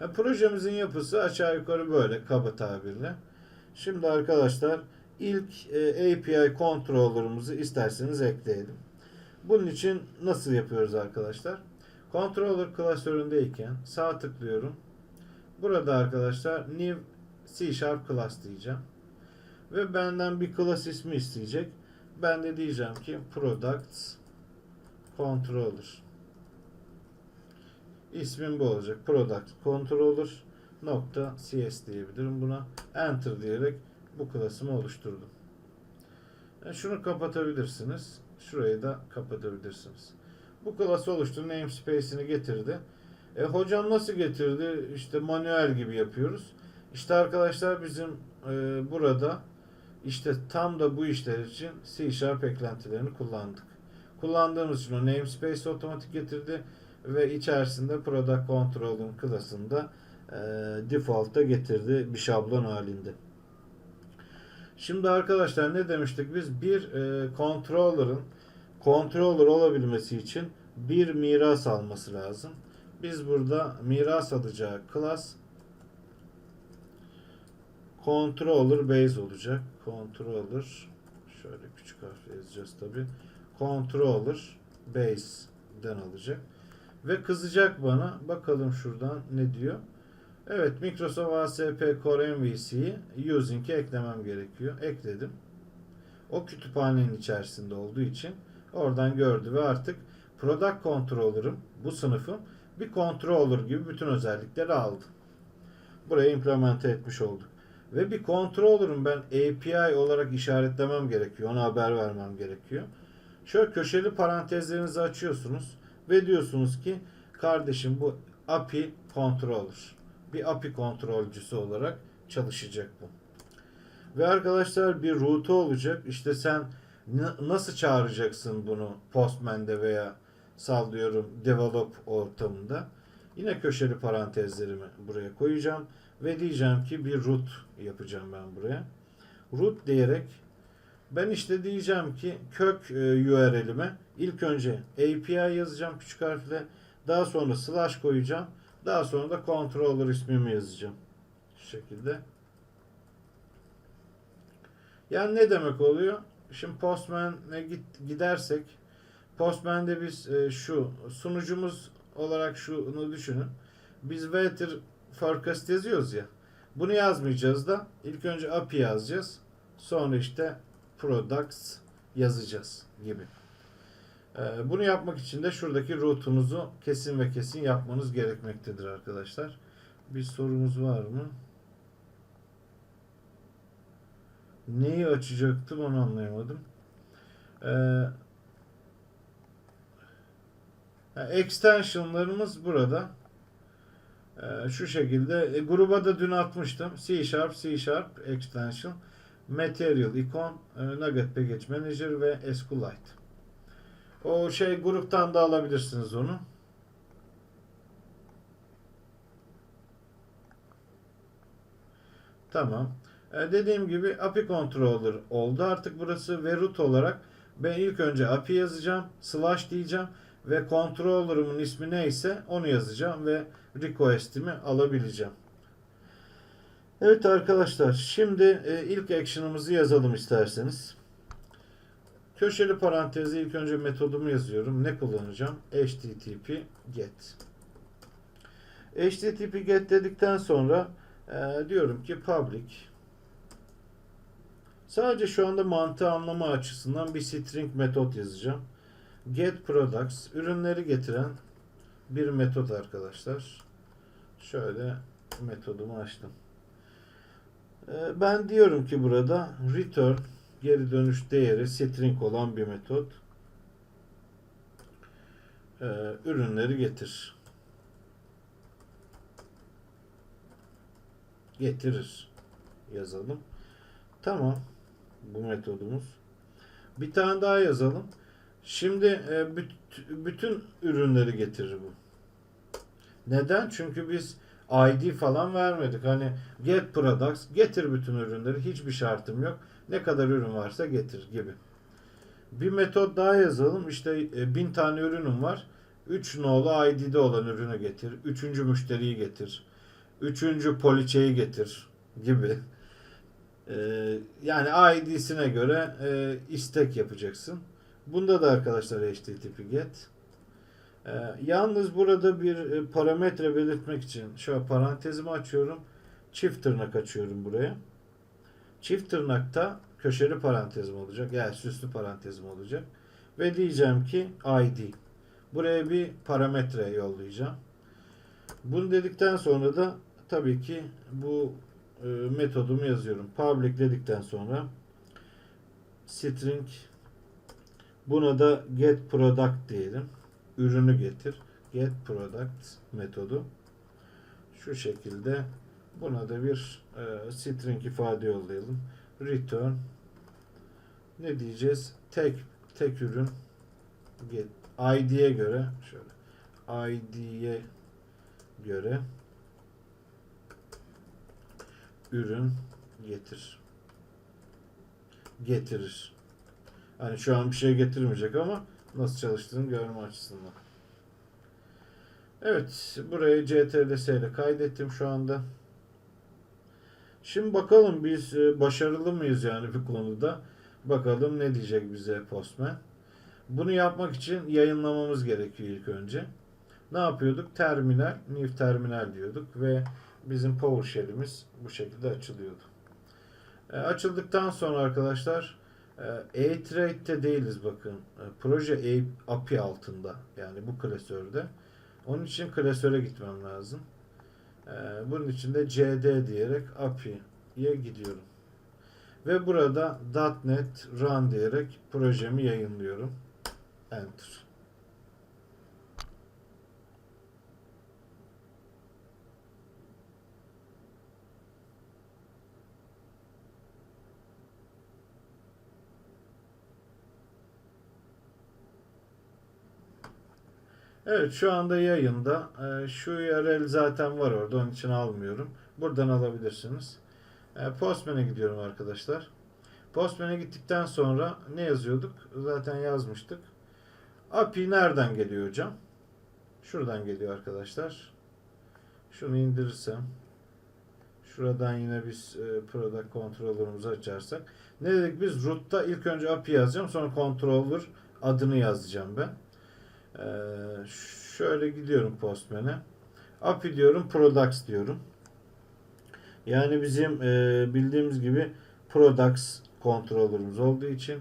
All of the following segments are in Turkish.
E, projemizin yapısı aşağı yukarı böyle kaba tabirle. Şimdi arkadaşlar ilk e, API controller'ımızı isterseniz ekleyelim. Bunun için nasıl yapıyoruz arkadaşlar? Controller klasöründeyken sağ tıklıyorum. Burada arkadaşlar new C Sharp class diyeceğim. Ve benden bir class ismi isteyecek. Ben de diyeceğim ki products controller. İsmim bu olacak. Product controller nokta cs diyebilirim buna. Enter diyerek bu klasımı oluşturdum. Yani şunu kapatabilirsiniz. Şurayı da kapatabilirsiniz. Bu klası oluştu. Namespace'ini getirdi. E, hocam nasıl getirdi? İşte manuel gibi yapıyoruz. İşte arkadaşlar bizim e, burada işte tam da bu işler için C Sharp eklentilerini kullandık. Kullandığımız için o namespace otomatik getirdi ve içerisinde product control'un klasında e, default'a getirdi bir şablon halinde. Şimdi arkadaşlar ne demiştik biz? Bir e, controller'ın controller olabilmesi için bir miras alması lazım. Biz burada miras alacağı class controller base olacak. Controller şöyle küçük harfle yazacağız tabi. Controller base'den alacak. Ve kızacak bana. Bakalım şuradan ne diyor. Evet Microsoft ASP Core MVC'yi using'e eklemem gerekiyor. Ekledim. O kütüphanenin içerisinde olduğu için oradan gördü ve artık Product Controller'ım bu sınıfın bir controller gibi bütün özellikleri aldı. Buraya implemente etmiş olduk. Ve bir controller'ın ben API olarak işaretlemem gerekiyor. Ona haber vermem gerekiyor. Şöyle köşeli parantezlerinizi açıyorsunuz ve diyorsunuz ki kardeşim bu API controller. Bir API kontrolcüsü olarak çalışacak bu. Ve arkadaşlar bir route olacak. İşte sen nasıl çağıracaksın bunu Postman'de veya sallıyorum develop ortamında. Yine köşeli parantezlerimi buraya koyacağım ve diyeceğim ki bir root yapacağım ben buraya. Root diyerek ben işte diyeceğim ki kök e, URL'ime ilk önce API yazacağım küçük harfle. Daha sonra slash koyacağım. Daha sonra da controller ismimi yazacağım. Şu şekilde. Yani ne demek oluyor? Şimdi Postman'e gidersek Postman'de biz e, şu sunucumuz olarak şunu düşünün. Biz Weather forecast yazıyoruz ya. Bunu yazmayacağız da ilk önce API yazacağız. Sonra işte products yazacağız gibi. E, bunu yapmak için de şuradaki route'unuzu kesin ve kesin yapmanız gerekmektedir arkadaşlar. Bir sorumuz var mı? Neyi açacaktım onu anlayamadım. Ee, extensionlarımız burada. Ee, şu şekilde. E, gruba da dün atmıştım. C Sharp, C Sharp extension, Material, Icon, e, Nugget Package Manager ve SQLite. O şey gruptan da alabilirsiniz onu. Tamam. E, dediğim gibi API controller oldu. Artık burası ve root olarak ben ilk önce API yazacağım. Slash diyeceğim ve controller'ımın ismi neyse onu yazacağım ve request'imi alabileceğim. Evet arkadaşlar şimdi e, ilk action'ımızı yazalım isterseniz. Köşeli parantezi ilk önce metodumu yazıyorum. Ne kullanacağım? http get. http get dedikten sonra e, diyorum ki public Sadece şu anda mantığı anlama açısından bir string metot yazacağım. Get products ürünleri getiren bir metot arkadaşlar. Şöyle metodumu açtım. Ee, Ben diyorum ki burada return geri dönüş değeri string olan bir metot. Ee, Ürünleri getir. Getirir yazalım. Tamam bu metodumuz. Bir tane daha yazalım. Şimdi e, büt- bütün ürünleri getirir bu. Neden? Çünkü biz ID falan vermedik. Hani get products getir bütün ürünleri. Hiçbir şartım yok. Ne kadar ürün varsa getir gibi. Bir metot daha yazalım. İşte e, bin tane ürünüm var. 3 nolu ID'de olan ürünü getir. Üçüncü müşteriyi getir. Üçüncü poliçeyi getir gibi. Ee, yani ID'sine göre e, istek yapacaksın. Bunda da arkadaşlar HTTP GET. Ee, yalnız burada bir e, parametre belirtmek için şöyle parantezimi açıyorum. Çift tırnak açıyorum buraya. Çift tırnakta köşeli parantezim olacak. Yani süslü parantezim olacak. Ve diyeceğim ki ID. Buraya bir parametre yollayacağım. Bunu dedikten sonra da tabii ki bu e, metodumu yazıyorum. Public dedikten sonra string buna da get product diyelim. Ürünü getir. Get product metodu. Şu şekilde buna da bir e, string ifade yollayalım. Return ne diyeceğiz? Tek tek ürün get ID'ye göre şöyle ID'ye göre ürün getir. Getirir. Hani şu an bir şey getirmeyecek ama nasıl çalıştığını görme açısından. Evet, burayı CTRL ile kaydettim şu anda. Şimdi bakalım biz e, başarılı mıyız yani bir konuda. Bakalım ne diyecek bize Postman. Bunu yapmak için yayınlamamız gerekiyor ilk önce. Ne yapıyorduk? Terminal, new terminal diyorduk ve bizim PowerShell'imiz bu şekilde açılıyordu. E, açıldıktan sonra arkadaşlar e, A-Trade'de değiliz bakın. E, proje A- API altında yani bu klasörde. Onun için klasöre gitmem lazım. E, bunun için de cd diyerek API'ye gidiyorum. Ve burada .NET Run diyerek projemi yayınlıyorum. Enter. Evet şu anda yayında. Ee, şu URL zaten var orada. Onun için almıyorum. Buradan alabilirsiniz. Ee, Postman'e gidiyorum arkadaşlar. Postman'e gittikten sonra ne yazıyorduk? Zaten yazmıştık. API nereden geliyor hocam? Şuradan geliyor arkadaşlar. Şunu indirirsem. Şuradan yine biz e, product controller'ımızı açarsak. Ne dedik biz? Root'ta ilk önce API yazacağım. Sonra controller adını yazacağım ben. Ee, şöyle gidiyorum Postman'e. API diyorum, products diyorum. Yani bizim e, bildiğimiz gibi products controller'ımız olduğu için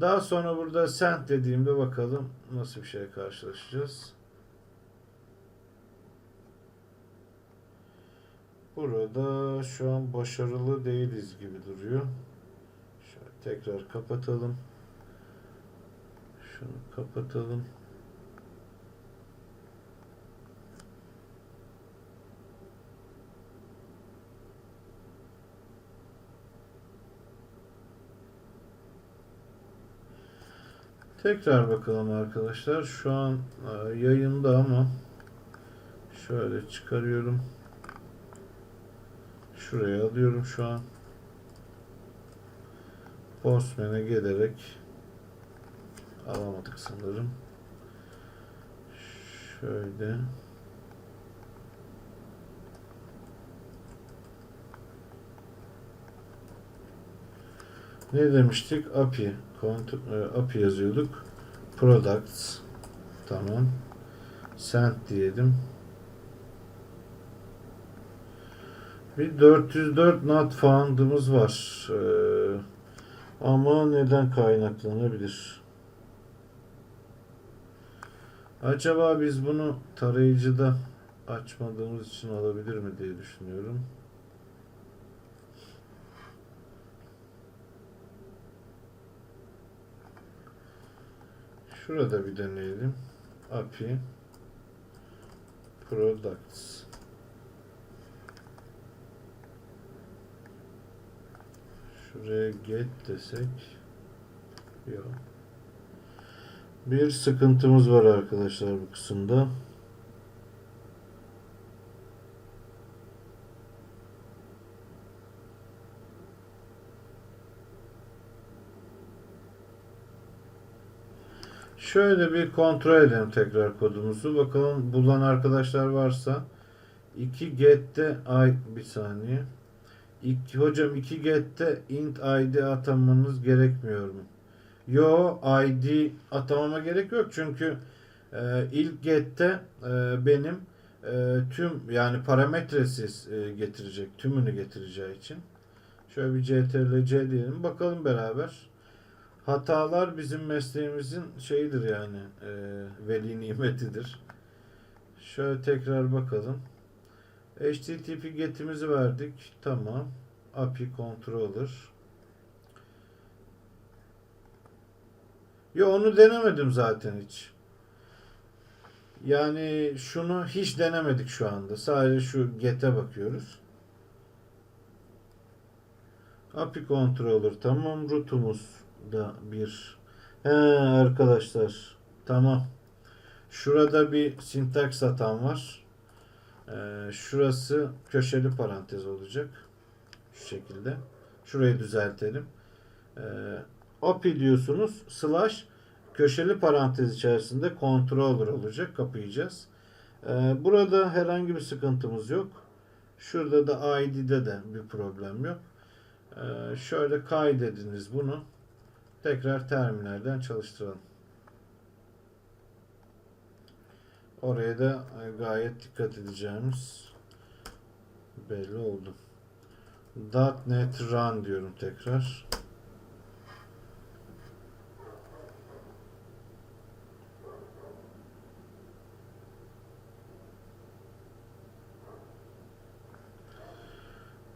daha sonra burada send dediğimde bakalım nasıl bir şeye karşılaşacağız. Burada şu an başarılı değiliz gibi duruyor. Şöyle tekrar kapatalım. Şunu kapatalım. Tekrar bakalım arkadaşlar. Şu an e, yayında ama şöyle çıkarıyorum. Şuraya alıyorum şu an. Postman'e gelerek alamadık sanırım. Şöyle ne demiştik? API e, API yazıyorduk. Products tamam. Send diyelim. Bir 404 not found'ımız var. Ee, ama neden kaynaklanabilir? Acaba biz bunu tarayıcıda açmadığımız için olabilir mi diye düşünüyorum. Şurada bir deneyelim. API Products Şuraya get desek yok. Bir sıkıntımız var arkadaşlar bu kısımda. Şöyle bir kontrol edelim tekrar kodumuzu. Bakalım bulan arkadaşlar varsa 2 get'te ay bir saniye. İki, hocam 2 get'te int id atamanız gerekmiyor mu? Yo id atamama gerek yok çünkü e, ilk get'te e, benim e, tüm yani parametresiz e, getirecek tümünü getireceği için şöyle bir ctrl-c diyelim bakalım beraber. Hatalar bizim mesleğimizin şeyidir yani e, veli nimetidir. Şöyle tekrar bakalım. HTTP get'imizi verdik. Tamam. API controller. Yo onu denemedim zaten hiç. Yani şunu hiç denemedik şu anda. Sadece şu get'e bakıyoruz. API controller tamam. Route'umuz da bir. He arkadaşlar. Tamam. Şurada bir sintaks hatam var. Ee, şurası köşeli parantez olacak. Şu şekilde. Şurayı düzeltelim. Ee, API diyorsunuz. Slash köşeli parantez içerisinde controller olacak. Kapayacağız. Ee, burada herhangi bir sıkıntımız yok. Şurada da ID'de de bir problem yok. Ee, şöyle kaydediniz bunu. Tekrar terminalden çalıştıralım. Oraya da gayet dikkat edeceğimiz belli oldu. .NET Run diyorum tekrar.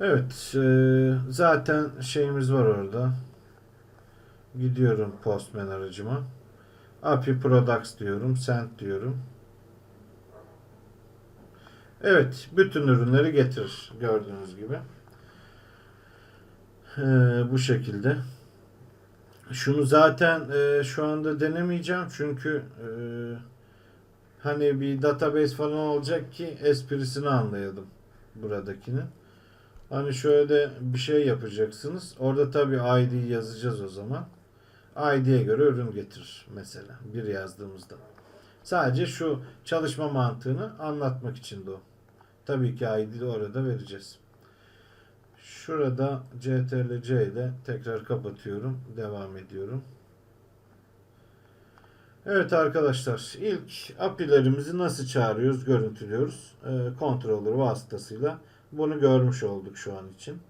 Evet, e, zaten şeyimiz var orada. Gidiyorum Postman aracıma. API Products diyorum, Send diyorum. Evet, bütün ürünleri getirir gördüğünüz gibi. Ee, bu şekilde. Şunu zaten e, şu anda denemeyeceğim çünkü e, hani bir database falan olacak ki esprisini anlayalım buradakinin. Hani şöyle bir şey yapacaksınız. Orada tabii ID yazacağız o zaman. ID'ye göre ürün getirir mesela bir yazdığımızda. Sadece şu çalışma mantığını anlatmak için de o. Tabii ki ID'yi orada vereceğiz. Şurada CTRL-C ile tekrar kapatıyorum. Devam ediyorum. Evet arkadaşlar ilk API'lerimizi nasıl çağırıyoruz, görüntülüyoruz. Ee, controller vasıtasıyla bunu görmüş olduk şu an için.